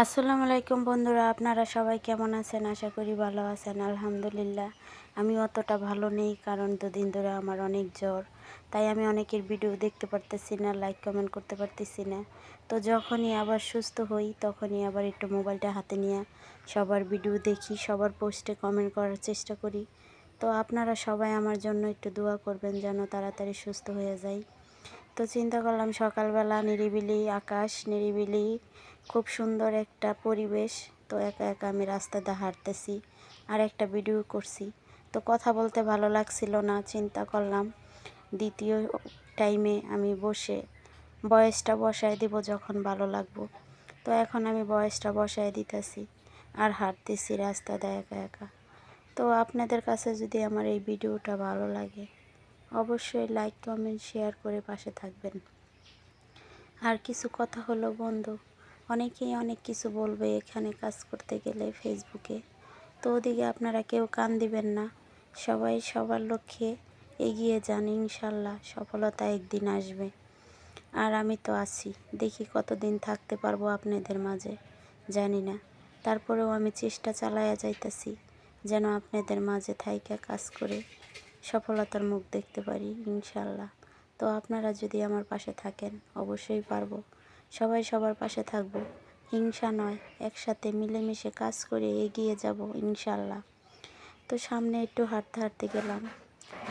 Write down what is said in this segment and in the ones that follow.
আসসালামু আলাইকুম বন্ধুরা, আপনারা সবাই কেমন আছেন? আশা করি ভালো আছেন, আলহামদুলিল্লাহ। আমি অতটা ভালো নেই, কারণ দুদিন ধরে আমার অনেক জ্বর। তাই আমি অনেকের ভিডিও দেখতে পারতেছি না লাইক কমেন্ট করতে পারতেছি না। তো যখনই আবার সুস্থ হই, তখনই আবার একটু মোবাইলটা হাতে নিয়ে সবার ভিডিও দেখি, সবার পোস্টে কমেন্ট করার চেষ্টা করি। তো আপনারা সবাই আমার জন্য একটু দোয়া করবেন, যেন তাড়াতাড়ি সুস্থ হয়ে যায় তো চিন্তা করলাম সকালবেলা নিরিবিলি আকাশ, নিরিবিলি খুব সুন্দর একটা পরিবেশ। তো একা একা আমি রাস্তা রাস্তাতে হাঁটতেছি, আর একটা ভিডিও করছি। তো কথা বলতে ভালো লাগছিল না, চিন্তা করলাম দ্বিতীয় টাইমে আমি বসে বয়সটা বসায় দিব যখন ভালো লাগবো। তো এখন আমি বয়সটা বসায় দিতেছি আর হাঁটতেছি রাস্তাতে একা একা। তো আপনাদের কাছে যদি আমার এই ভিডিওটা ভালো লাগে অবশ্যই লাইক কমেন্ট শেয়ার করে পাশে থাকবেন। আর কিছু কথা হলো বন্ধু, অনেকেই অনেক কিছু বলবে এখানে কাজ করতে গেলে ফেসবুকে। তো ওদিকে আপনারা কেউ কান দিবেন না, সবাই সবার লক্ষ্যে এগিয়ে যান ইনশাল্লাহ, সফলতা একদিন আসবে। আর আমি তো আছি, দেখি কতদিন থাকতে পারব আপনাদের মাঝে, জানি না। তারপরেও আমি চেষ্টা চালাইয়া যাইতেছি, যেন আপনাদের মাঝে থাইকা কাজ করে সফলতার মুখ দেখতে পারি ইনশাল্লাহ তো আপনারা যদি আমার পাশে থাকেন, অবশ্যই পারব। সবাই সবার পাশে থাকব। হিংসা নয়, একসাথে মিলেমিশে কাজ করে এগিয়ে যাব ইনশাল্লাহ তো সামনে একটু হাঁটতে হাঁটতে গেলাম।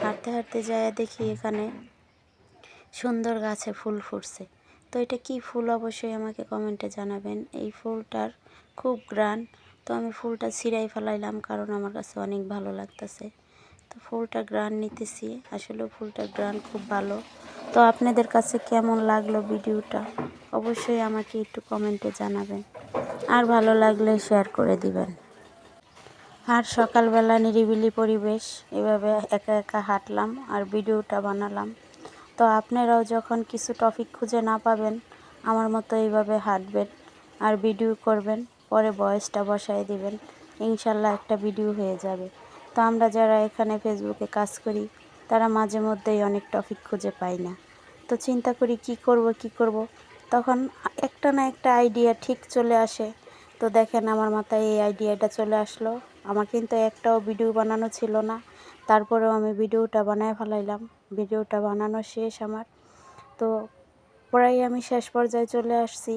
হাঁটতে হাঁটতে যায় দেখি এখানে সুন্দর গাছে ফুল ফুটছে। তো এটা কি ফুল অবশ্যই আমাকে কমেন্টে জানাবেন। এই ফুলটার খুব গ্রান তো আমি ফুলটা ছিঁড়াই ফেলাইলাম কারণ আমার কাছে অনেক ভালো লাগতেছে। তো ফুলটা গ্রান নিতেছি। আসলে ফুলটার গ্রান খুব ভালো। তো আপনাদের কাছে কেমন লাগল ভিডিওটা? অবশ্যই আমাকে একটু কমেন্টে জানাবেন। আর ভালো লাগলে শেয়ার করে দিবেন। আর সকালবেলা নিরিবিলি পরিবেশ, এভাবে একা একা হাঁটলাম আর ভিডিওটা বানালাম। তো আপনারাও যখন কিছু টপিক খুঁজে না পাবেন, আমার মতো এইভাবে হাঁটবেন আর ভিডিও করবেন, পরে বয়সটা বসায় দিবেন, ইনশাল্লাহ একটা ভিডিও হয়ে যাবে। তো আমরা যারা এখানে ফেসবুকে কাজ করি, তারা মাঝে মধ্যেই অনেক টপিক খুঁজে পাই না। তো চিন্তা করি কি করব কি করব? তখন একটা না একটা আইডিয়া ঠিক চলে আসে। তো দেখেন আমার মাথায় এই আইডিয়াটা চলে আসলো। আমার কিন্তু একটাও ভিডিও বানানো ছিল না। তারপরেও আমি ভিডিওটা বানায় ফেলাইলাম। ভিডিওটা বানানো শেষ আমার। তো প্রায় আমি শেষ পর্যায়ে চলে আসছি।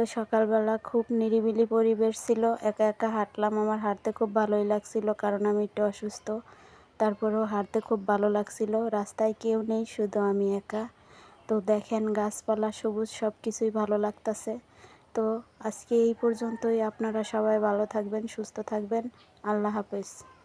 তো সকালবেলা খুব নিরিবিলি পরিবেশ ছিল। একা একা হাঁটলাম। আমার হাঁটতে খুব ভালোই লাগছিল কারণ আমি একটু অসুস্থ। তারপরেও হাঁটতে খুব ভালো লাগছিল। রাস্তায় কেউ নেই, শুধু আমি একা। তো দেখেন, গাছপালা, সবুজ সব কিছুই ভালো লাগতেছে। তো আজকে এই পর্যন্তই। আপনারা সবাই ভালো থাকবেন, সুস্থ থাকবেন। আল্লাহ হাফেজ।